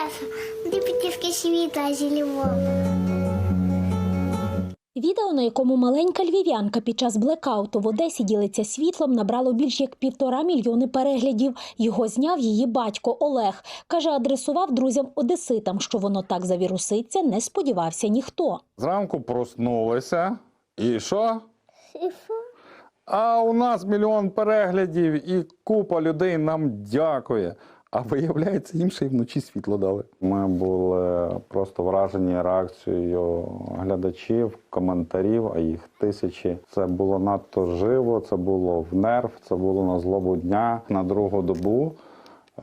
Одеса. Де путівки світла зеленого. Відео, на якому маленька львів'янка під час блекауту в Одесі ділиться світлом, набрало більш як півтора мільйони переглядів. Його зняв її батько Олег. Каже, адресував друзям одеситам, що воно так завіруситься, не сподівався ніхто. Зранку проснулися. І що? А у нас мільйон переглядів і купа людей нам дякує. А виявляється, їм ще й вночі світло дали. Ми були просто вражені реакцією глядачів, коментарів, а їх тисячі. Це було надто живо, це було в нерв, це було на злобу дня. На другу добу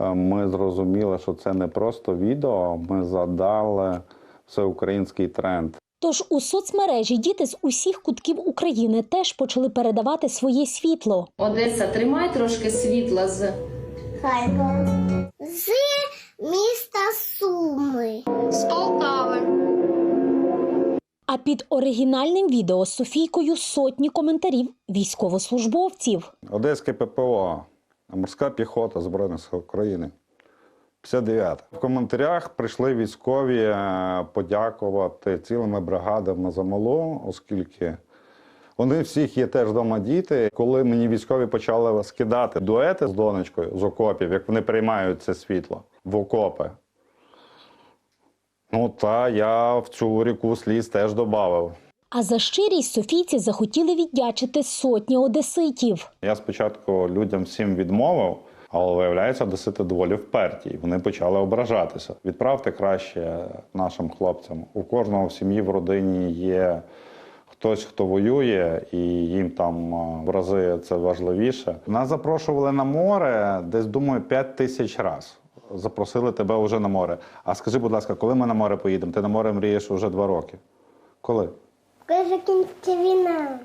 е, ми зрозуміли, що це не просто відео. Ми задали всеукраїнський тренд. Тож у соцмережі діти з усіх кутків України теж почали передавати своє світло. Одеса, тримай трошки світла з Харкова. Під оригінальним відео з Софійкою сотні коментарів військовослужбовців. Одеське ППО, морська піхота Збройних сил України. 59. В коментарях прийшли військові е, подякувати цілими бригадами за малу, оскільки вони всіх є теж вдома діти. Коли мені військові почали скидати дуети з донечкою з окопів, як вони приймають це світло в окопи. Ну та я в цю ріку сліз теж додав. А за щирість Софійці захотіли віддячити сотні одеситів. Я спочатку людям всім відмовив, але виявляється, одесити доволі вперті. І Вони почали ображатися. Відправте краще нашим хлопцям. У кожного в сім'ї в родині є хтось, хто воює, і їм там в рази це важливіше. Нас запрошували на море десь, думаю, 5 тисяч разів. Запросили тебе вже на море. А скажи, будь ласка, коли ми на море поїдемо? Ти на море мрієш вже два роки. Коли? Коли закінчиться війна.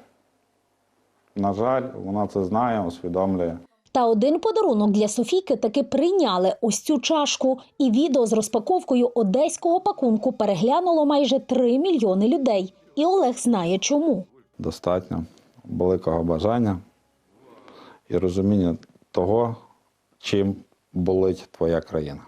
На жаль, вона це знає, усвідомлює. Та один подарунок для Софійки таки прийняли ось цю чашку. І відео з розпаковкою одеського пакунку переглянуло майже 3 мільйони людей. І Олег знає чому. достатньо великого бажання і розуміння того, чим болить твоя країна.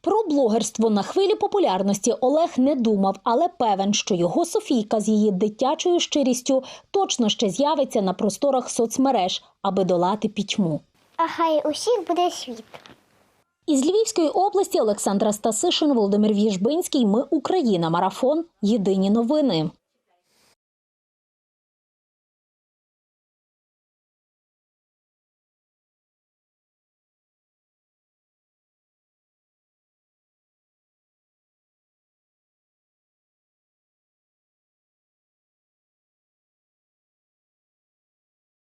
Про блогерство на хвилі популярності Олег не думав, але певен, що його Софійка з її дитячою щирістю точно ще з'явиться на просторах соцмереж, аби долати пітьму. А хай усіх буде світ. Із Львівської області Олександра Стасишин, Володимир В'їжбинський. Ми Україна. Марафон. Єдині новини.